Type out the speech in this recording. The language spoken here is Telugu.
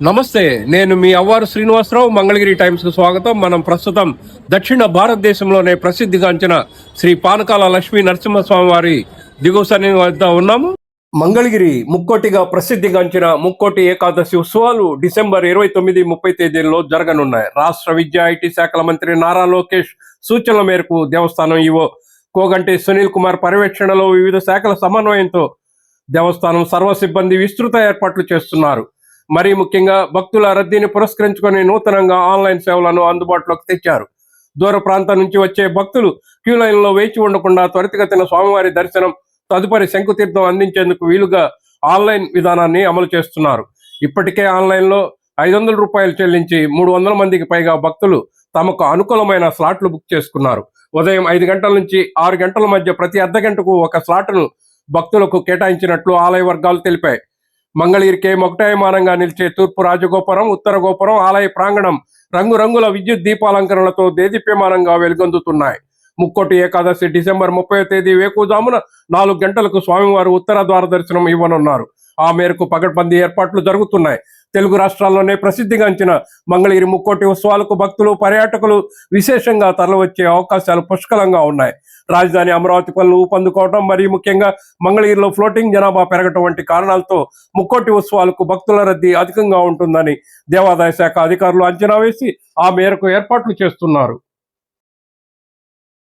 నమస్తే నేను మీ అవ్వారు శ్రీనివాసరావు మంగళగిరి టైమ్స్కు స్వాగతం. మనం ప్రస్తుతం దక్షిణ భారతదేశంలోనే ప్రసిద్ధిగాంచిన శ్రీ పానకాల లక్ష్మీ నరసింహస్వామి వారి దిగువ వద్ద ఉన్నాము. మంగళగిరి ముక్కోటిగా ప్రసిద్ధిగాంచిన ముక్కోటి ఏకాదశి ఉత్సవాలు డిసెంబర్ ఇరవై తొమ్మిది ముప్పై తేదీల్లో జరగనున్నాయి. రాష్ట్ర విద్యా ఐటీ శాఖల మంత్రి నారా లోకేష్ సూచనల మేరకు దేవస్థానం ఈవో కోగంటి సునీల్ కుమార్ పర్యవేక్షణలో వివిధ శాఖల సమన్వయంతో దేవస్థానం సర్వ సిబ్బంది విస్తృత ఏర్పాట్లు చేస్తున్నారు. మరీ ముఖ్యంగా భక్తుల రద్దీని పురస్కరించుకొని నూతనంగా ఆన్లైన్ సేవలను అందుబాటులోకి తెచ్చారు. దూర ప్రాంతం నుంచి వచ్చే భక్తులు క్యూ లైన్లో వేచి ఉండకుండా త్వరితగతిన స్వామివారి దర్శనం తదుపరి శంకుతీర్థం అందించేందుకు వీలుగా ఆన్లైన్ విధానాన్ని అమలు చేస్తున్నారు. ఇప్పటికే ఆన్లైన్లో ఐదు వందల రూపాయలు చెల్లించి మూడు వందల మందికి పైగా భక్తులు తమకు అనుకూలమైన స్లాట్లు బుక్ చేసుకున్నారు. ఉదయం ఐదు గంటల నుంచి ఆరు గంటల మధ్య ప్రతి అర్ధ గంటకు ఒక స్లాట్ను భక్తులకు కేటాయించినట్లు ఆలయ వర్గాలు తెలిపాయి. మంగళగిరికే మొకటాయమానంగా నిలిచే తూర్పు రాజగోపురం ఉత్తర గోపురం ఆలయ ప్రాంగణం రంగురంగుల విద్యుత్ దీపాలంకరణలతో దేదీప్యమానంగా వెలుగొందుతున్నాయి. ముక్కోటి ఏకాదశి డిసెంబర్ ముప్పై తేదీ వేకుజామున నాలుగు గంటలకు స్వామివారు ఉత్తర ద్వార దర్శనం ఇవ్వనున్నారు. ఆ మేరకు పగడ్బందీ ఏర్పాట్లు జరుగుతున్నాయి. తెలుగు రాష్ట్రాల్లోనే ప్రసిద్ధిగాంచిన మంగళగిరి ముక్కోటి ఉత్సవాలకు భక్తులు పర్యాటకులు విశేషంగా తరలివచ్చే అవకాశాలు పుష్కలంగా ఉన్నాయి. రాజధాని అమరావతి పనులు ఊపందుకోవడం మరియు ముఖ్యంగా మంగళగిరిలో ఫ్లోటింగ్ జనాభా పెరగటం వంటి కారణాలతో ముక్కోటి ఉత్సవాలకు భక్తుల రద్దీ అధికంగా ఉంటుందని దేవాదాయ శాఖ అధికారులు అంచనా వేసి ఆ మేరకు ఏర్పాట్లు చేస్తున్నారు.